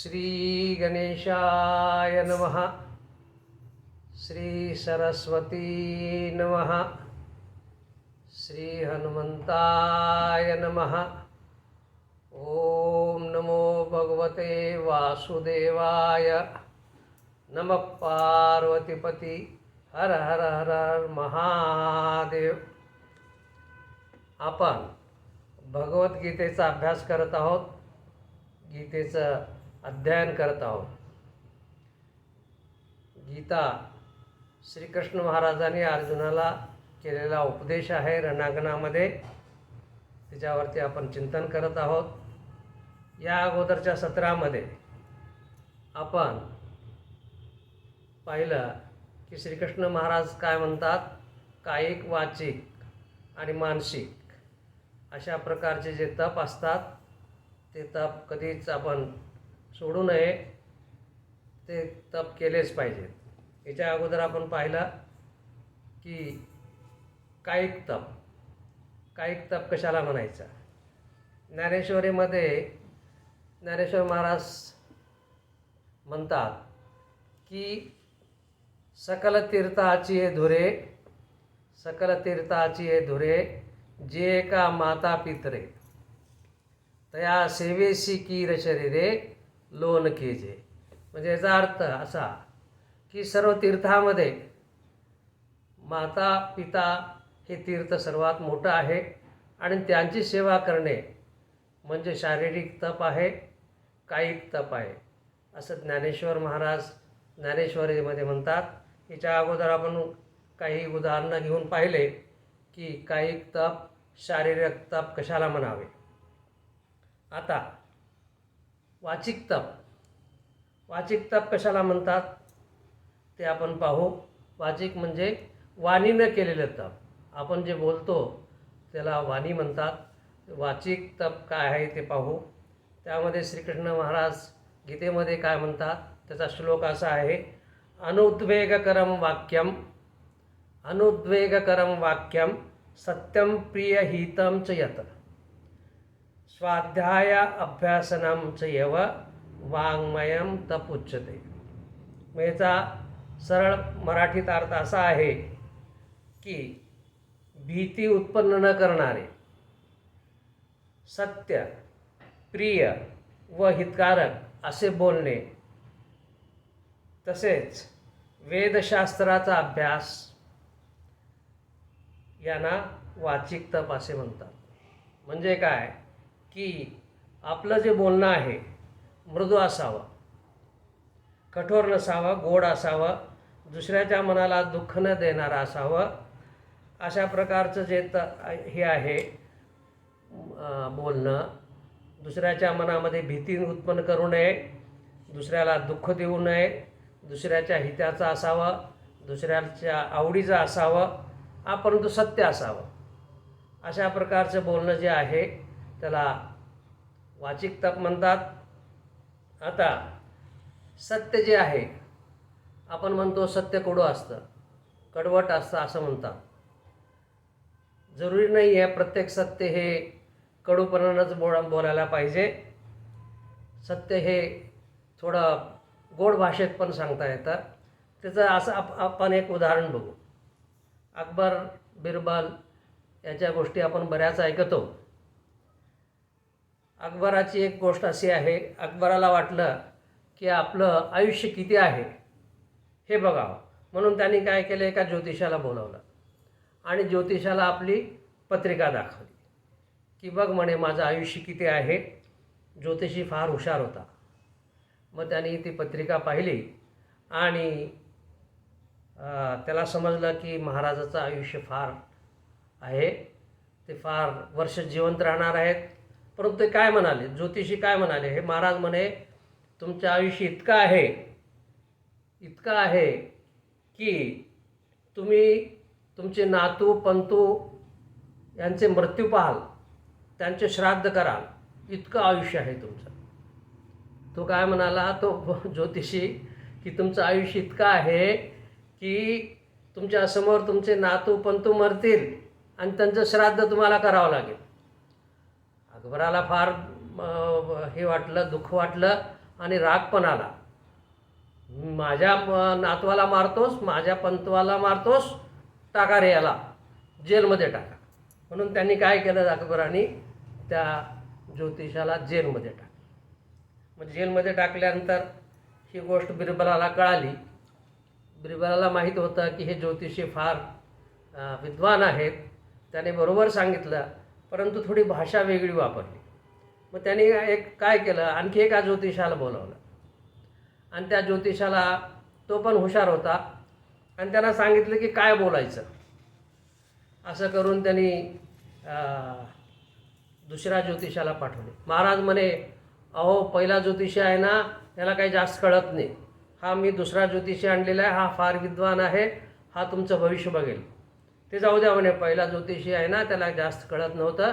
श्रीगणेशाय नमः। श्रीसरस्वती नमः। श्रीहनुमन्ताय नमः। ॐ नमो भगवते वासुदेवाय। नमः पार्वतीपती। हर हर हर हर महादेव। आपण भगवद्गीतेचा अभ्यास करत आहोत. गीतेचं अध्ययन करत आहोत. गीता श्रीकृष्ण महाराजांनी अर्जुनाला केलेला उपदेश आहे रणांगणामध्ये. त्याच्यावरती आपण चिंतन करत आहोत. या अगोदरच्या सत्रामध्ये आपण पाहिलं की श्रीकृष्ण महाराज काय म्हणतात? कायिक वाचिक आणि मानसिक अशा प्रकारचे जे तप असतात ते तप कधीच आपण सोडू नये ते तप केलेच पाहिजेत याच्या अगोदर आपण पाहिलं की कायिक तप कायिक तप कशाला म्हणायचा? ज्ञानेश्वरीमध्ये ज्ञानेश्वर महाराज म्हणतात की सकल तीर्थाची हे धुरे सकल तीर्थाची हे धुरे जे का माता पितरे तया सेवेसी कीर शरीरे लोन केजे. म्हणजे याचा अर्थ असा की सर्व तीर्थामध्ये माता पिता हे तीर्थ सर्वात मोठं आहे आणि त्यांची सेवा करणे म्हणजे शारीरिक तप आहे कायिक तप आहे. असं ज्ञानेश्वर महाराज ज्ञानेश्वरीमध्ये म्हणतात. याच्या अगोदर आपण काही उदाहरणं घेऊन पाहिले की कायिक तप शारीरिक तप कशाला म्हणावे? आता वाचिक तप वाचिक तप कशाला म्हणतात? ते आपण पाहू. वाचिक म्हणजे वाणीनं केलेलं तप. आपण जे बोलतो त्याला वाणी म्हणतात. वाचिक तप काय आहे ते पाहू. त्यामध्ये श्रीकृष्ण महाराज गीतेमध्ये काय म्हणतात? त्याचा श्लोक असा आहे. अनुद्वेगकरम वाक्यम अनुद्वेगकरम वाक्यम सत्यम प्रियहितं च यत. स्वाध्याय अभ्यासनं च यव वाङ्मयम तप उच्यते मग याचा सरळ मराठीत अर्थ असा आहे की भीती उत्पन्न न करणारे सत्य प्रिय व हितकारक असे बोलणे तसेच वेदशास्त्राचा अभ्यास यांना वाचिक तप असे म्हणतात. म्हणजे काय? की आपलं जे बोलणं आहे मृदू असावं कठोर नसावं गोड असावं दुसऱ्याच्या मनाला दुःख न देणारं असावं अशा प्रकारचं जे त हे आहे बोलणं दुसऱ्याच्या मनामध्ये भीती उत्पन्न करू नये दुसऱ्याला दुःख देऊ नये दुसऱ्याच्या हिताचं असावं दुसऱ्याच्या आवडीचं असावं परंतु सत्य असावं. अशा प्रकारचं बोलणं जे आहे त्याला वाचिक तप म्हणतात. आता सत्य जे आहे आपण म्हणतो सत्य कडू असतं कडवट असतं असं म्हणतात. जरुरी नाही आहे प्रत्येक सत्य हे कडूपणानंच बोला बोलायला पाहिजे. सत्य हे थोडं गोड भाषेत पण सांगता येतं. त्याचं असं आप आपण एक उदाहरण बघू. अकबर बिरबल याच्या गोष्टी आपण बऱ्याच ऐकतो. अकबराची एक गोष्ट अशी आहे अकबराला वाटलं की आपलं आयुष्य किती आहे? हे बघावं. म्हणून त्यांनी काय केलं? एका ज्योतिषाला बोलावलं. आणि ज्योतिषाला आपली पत्रिका दाखवली. की बघ म्हणे माझं आयुष्य किती आहे? ज्योतिषी फार हुशार होता. मग त्यांनी ती पत्रिका पाहिली आणि त्याला समजलं की महाराजाचं आयुष्य फार आहे. ते फार वर्ष जिवंत राहणार आहेत. परंतु ते काय म्हणाले? ज्योतिषी काय म्हणाले? हे महाराज म्हणे तुमचं आयुष्य इतकं आहे इतकं आहे की तुम्ही तुमचे नातू पंतू यांचे मृत्यू पाहाल त्यांचे श्राद्ध कराल. इतकं आयुष्य आहे तुमचं. तो काय म्हणाला? तो ज्योतिषी की तुमचं आयुष्य इतकं आहे की तुमच्यासमोर तुमचे नातू पंतू मरतील आणि त्यांचं श्राद्ध तुम्हाला करावं लागेल. अकबराला फार हे वाटलं दुःख वाटलं आणि राग पण आला. माझ्या नातवाला मारतोस माझ्या पंतवाला मारतोस टाका रे याला. जेलमध्ये टाका. म्हणून त्यांनी काय केलं अकबराने? त्या ज्योतिषाला जेलमध्ये टाकलं. मग जेलमध्ये टाकल्यानंतर ही गोष्ट बिरबलाला कळाली. बिरबलाला माहीत होतं की हे ज्योतिषी फार विद्वान आहेत. त्याने बरोबर सांगितलं. परंतु थोडी भाषा वेगळी वापरली. मग त्यांनी एक काय केलं? आणखी एका ज्योतिषाला बोलावलं. आणि त्या ज्योतिषाला तो पण हुशार होता. आणि त्यांना सांगितलं की काय बोलायचं? असं करून त्यांनी दुसऱ्या ज्योतिषाला पाठवले. महाराज म्हणे अहो पहिला ज्योतिषी आहे ना त्याला काही जास्त कळत नाही. हा मी दुसरा ज्योतिषी आणलेला आहे हा फार विद्वान आहे हा तुमचं भविष्य बघेल. ते जाऊ द्या म्हणे पहिला ज्योतिषी आहे ना त्याला जास्त कळत नव्हतं.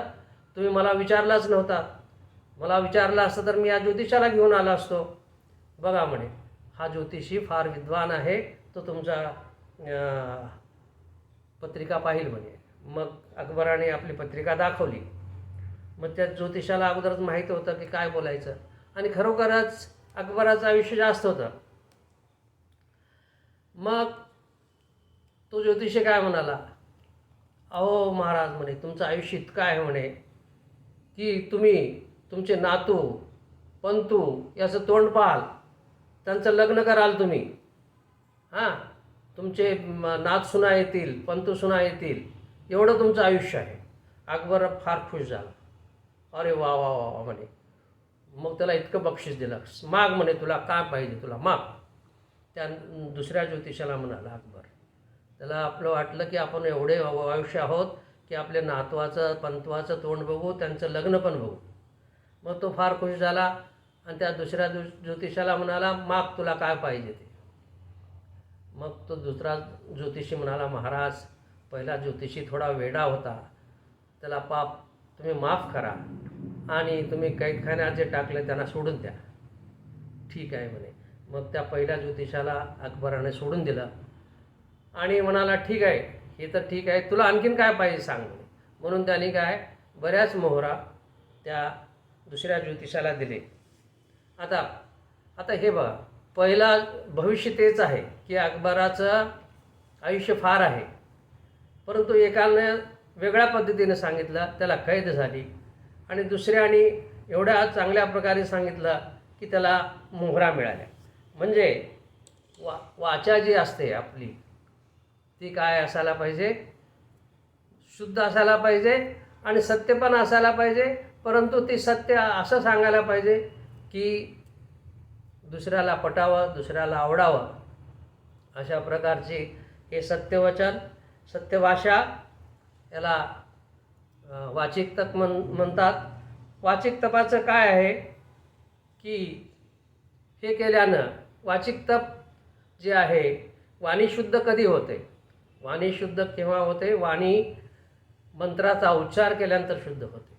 तुम्ही मला विचारलाच नव्हता. मला विचारलं असतं तर मी या ज्योतिषाला घेऊन आला असतो. बघा म्हणे हा ज्योतिषी फार विद्वान आहे. तो तुमचा पत्रिका पाहिल म्हणे. मग अकबराने आपली पत्रिका दाखवली. मग त्या ज्योतिषाला अगोदरच माहीत होतं की काय बोलायचं. आणि खरोखरच अकबराचं आयुष्य जास्त होतं. मग तो ज्योतिषी काय म्हणाला? अहो महाराज म्हणे तुमचं आयुष्य इतकं आहे म्हणे की तुम्ही तुमचे नातू पंतू याचं तोंड पाहाल. त्यांचं लग्न कराल तुम्ही. हां तुमचे नात सुना येतील पंतू सुना येतील एवढं तुमचं आयुष्य आहे. अकबर फार खुश झाला. अरे वा वा वा वा म्हणे. मग त्याला इतकं बक्षीस दिलं. माग म्हणे तुला काय पाहिजे तुला माग. त्या दुसऱ्या ज्योतिषाला म्हणाला अकबर त्याला आपलं वाटलं की आपण एवढे आयुष्य आहोत की आपल्या नातवाचं पंतवाचं तोंड बघू त्यांचं लग्न पण बघू. मग तो फार खुश झाला आणि त्या दुसऱ्या ज्यो ज्योतिषाला म्हणाला माग तुला काय पाहिजे ते? मग तो दुसरा ज्योतिषी म्हणाला महाराज पहिला ज्योतिषी थोडा वेडा होता. त्याला पाप तुम्ही माफ करा आणि तुम्ही कैदखान्यात जे टाकले त्यांना सोडून द्या. ठीक आहे म्हणे. मग त्या पहिल्या ज्योतिषाला अकबराने सोडून दिलं. आणि म्हणाला ठीक आहे हे तर ठीक आहे. तुला आणखीन काय पाहिजे सांग म्हणून त्यांनी काय बऱ्याच मोहरा त्या दुसऱ्या ज्योतिषाला दिले. आता आता हे बघा पहिला भविष्य तेच आहे की अकबराचं आयुष्य फार आहे. परंतु एकाने वेगळ्या पद्धतीने सांगितलं त्याला कैद झाली. आणि दुसऱ्याने एवढ्या चांगल्या प्रकारे सांगितलं की त्याला मोहरा मिळाल्या. म्हणजे वा वाचा जी असते आपली ती काय असायला पाहिजे? शुद्ध असायला पाहिजे आणि सत्य पण असायला पाहिजे परंतु ती सत्य असं सांगायला पाहिजे की दुसऱ्याला पटावं दुसऱ्याला आवडावं. अशा प्रकारची हे सत्यवचन सत्यभाषा याला वाचिक तप म्हण म्हणतात. वाचिक तपाचं काय आहे? की हे केल्यानं वाचिक तप जे आहे वाणी शुद्ध कधी होते? वाणी शुद्ध केव्हा होते? वाणी मंत्राचा उच्चार केल्यानंतर शुद्ध होते.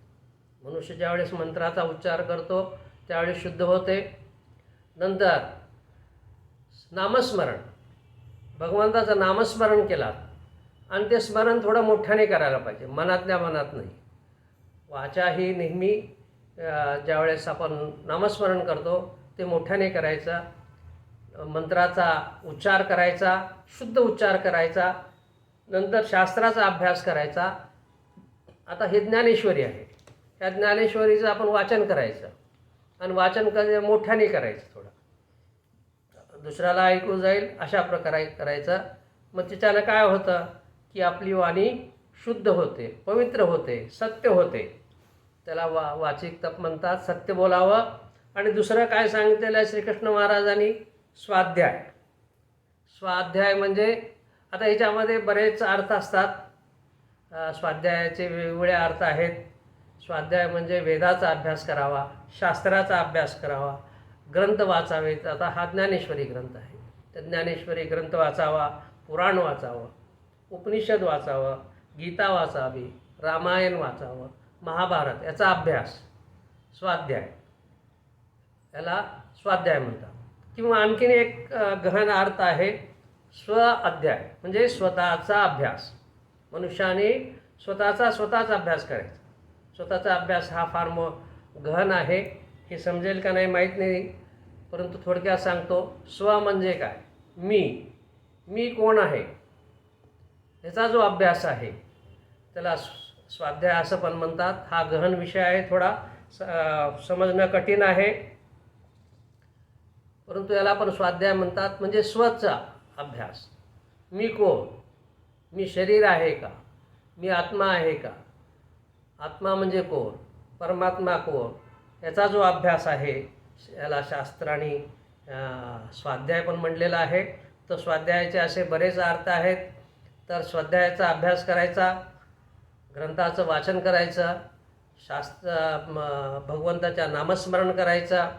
मनुष्य ज्यावेळेस मंत्राचा उच्चार करतो त्यावेळेस शुद्ध होते. नंतर नामस्मरण. भगवंताचं नामस्मरण केला आणि ते स्मरण थोडं मोठ्याने करायला पाहिजे मनातल्या मनात नाही. वाचा ही नेहमी ज्यावेळेस आपण नामस्मरण करतो ते मोठ्याने करायचं. मंत्राचा उच्चार करायचा शुद्ध उच्चार करायचा. नंतर शास्त्राचा अभ्यास करायचा. आता हे ज्ञानेश्वरी आहे. ह्या ज्ञानेश्वरीचं आपण वाचन करायचं. आणि वाचन कर मोठ्याने करायचं थोडं. दुसऱ्याला ऐकू जाईल अशा प्रकारे करायचं. मग त्याच्यानं काय होतं की आपली वाणी शुद्ध होते पवित्र होते सत्य होते. त्याला वा वाचिक तप म्हणतात सत्य बोलावं. आणि दुसरं काय सांगितलेलं आहे श्रीकृष्ण महाराजांनी? स्वाध्याय. स्वाध्याय म्हणजे आता याच्यामध्ये बरेच अर्थ असतात. स्वाध्यायाचे वेगवेगळे अर्थ आहेत. स्वाध्याय म्हणजे वेदाचा अभ्यास करावा शास्त्राचा अभ्यास करावा ग्रंथ वाचावेत आता हा ज्ञानेश्वरी ग्रंथ आहे. तर ज्ञानेश्वरी ग्रंथ वाचावा पुराण वाचावं उपनिषद वाचावं गीता वाचावी रामायण वाचावं महाभारत याचा अभ्यास स्वाध्याय. याला स्वाध्याय म्हणतात. किंवा आणखीन एक गहन अर्थ आहे. स्व अध्याय म्हणजे स्वतःचा अभ्यास. मनुष्याने स्वतःचा स्वतःचा अभ्यास करायचा. स्वतःचा अभ्यास हा फार म गहन आहे हे समजेल का नाही माहीत नाही. परंतु थोडक्यात सांगतो स्व म्हणजे काय? मी. मी कोण आहे? ह्याचा जो अभ्यास आहे त्याला स्वाध्याय असं पण म्हणतात. हा गहन विषय आहे थोडा स- समजणं कठीण आहे. परंतु याला पण स्वाध्याय म्हणतात म्हणजे स्वचा अभ्यास. मी कोण? मी शरीर आहे का? मी आत्मा आहे का? आत्मा म्हणजे कोण? परमात्मा कोण? याचा जो अभ्यास आहे याला शास्त्राने स्वाध्याय पण म्हणलेला आहे. तर स्वाध्यायाचे असे बरेच अर्थ आहेत. तर स्वाध्यायाचा अभ्यास करायचा ग्रंथाचं वाचन करायचं शास्त्र म, भगवंताच्या नामस्मरण करायचं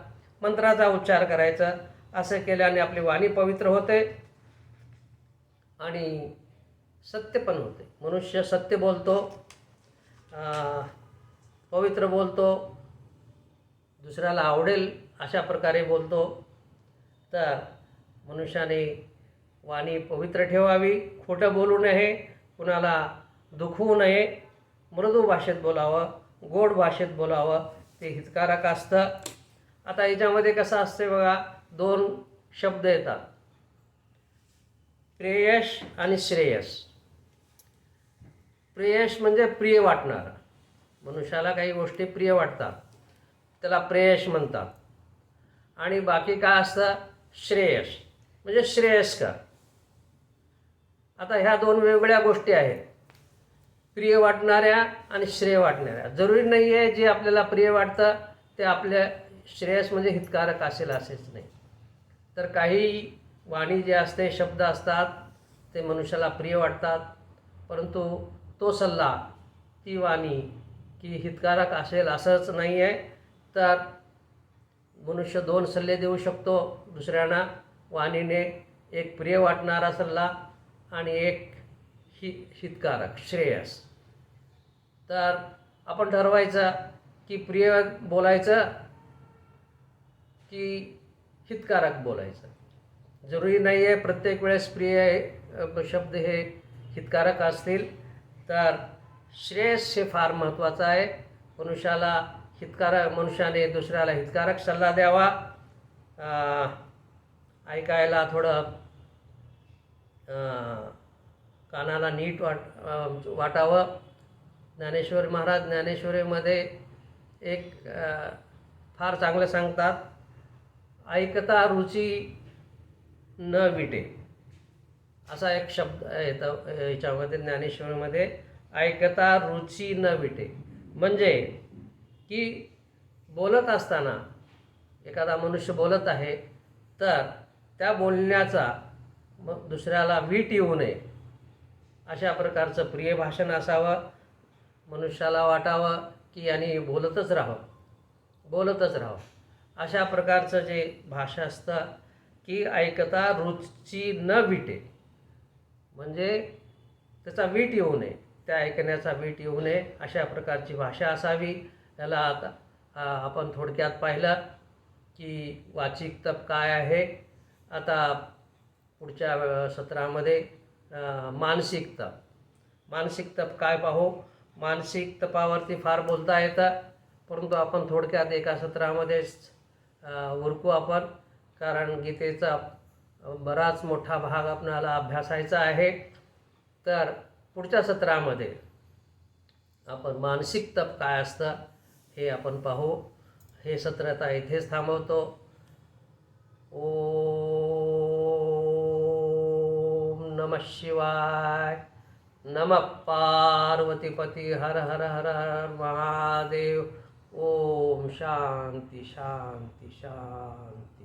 मंत्राचा उच्चार करायचा असं केल्याने आपली वाणी पवित्र होते. आणि सत्य पण होते. मनुष्य सत्य बोलतो पवित्र बोलतो दुसऱ्याला आवडेल अशा प्रकारे बोलतो. तर मनुष्याने वाणी पवित्र ठेवावी खोटं बोलू नये कुणाला दुखवू नये मृदू भाषेत बोलावं गोड भाषेत बोलावं ते हितकारक असतं. आता याच्यामध्ये कसं असते बघा दोन शब्द येतात. प्रेयश आणि श्रेयस. प्रेयश म्हणजे प्रिय वाटणार. मनुष्याला काही गोष्टी प्रिय वाटतात. त्याला प्रेयश म्हणतात. आणि बाकी काय असतं? श्रेयस. म्हणजे श्रेयस्कर. आता ह्या दोन वेगवेगळ्या गोष्टी आहेत. प्रिय वाटणाऱ्या आणि श्रेय वाटणाऱ्या. जरुरी नाही आहे जे आपल्याला प्रिय वाटतं ते आपल्या श्रेयस म्हणजे हितकारक असेल असेच नाही. तर काही वाणी जे असते शब्द असतात ते मनुष्याला प्रिय वाटतात. परंतु तो सल्ला ती वाणी की हितकारक असेल असंच नाही आहे तर मनुष्य दोन सल्ले देऊ शकतो. दुसऱ्यांना वाणीने एक प्रिय वाटणारा सल्ला आणि एक हि हितकारक श्रेयस. तर आपण ठरवायचं की प्रिय बोलायचं की हितकारक बोलायचं. जरुरी नाही आहे प्रत्येक वेळेस प्रिय शब्द हे हितकारक असतील तर श्रेयस हे फार महत्त्वाचं आहे. मनुष्याला हितकारक मनुष्याने दुसऱ्याला हितकारक सल्ला द्यावा. ऐकायला थोडं कानाला नीट वाट वाटावं. ज्ञानेश्वर महाराज ज्ञानेश्वरीमध्ये एक फार चांगलं सांगतात ऐकता रुची न विटे. असा एक शब्द येतं याच्यामध्ये ज्ञानेश्वरीमध्ये ऐकता रुची न विटे. म्हणजे की बोलत असताना एखादा मनुष्य बोलत आहे तर त्या बोलण्याचा मग दुसऱ्याला वीट येऊ नये. अशा प्रकारचं प्रिय भाषण असावं मनुष्याला वाटावं की यांनी बोलतच राहावं. बोलतच राहावं. अशा प्रकारचं जे भाषा असतं की ऐकता रुची न विटे. म्हणजे त्याचा वीट येऊ नये त्या ऐकण्याचा वीट येऊ नये अशा प्रकारची भाषा असावी. त्याला आता आपण थोडक्यात पाहिलं की वाचिक तप काय आहे. आता पुढच्या सत्रामध्ये मानसिक तप. मानसिक तप काय पाहू? मानसिक तपावरती फार बोलता येतं परंतु आपण थोडक्यात एका सत्रामध्येच उरकू आपण. कारण गीतेचा बराच मोठा भाग आपणाला अभ्यासायचा आहे. तर पुढच्या सत्रामध्ये आपण मानसिक तप काय असतं हे आपण पाहू. हे सत्र आता इथेच थांबवतो. ओम नमः शिवाय. नम पार्वतीपती. हर हर हर हर महादेव. ओम शांती शांती शांती.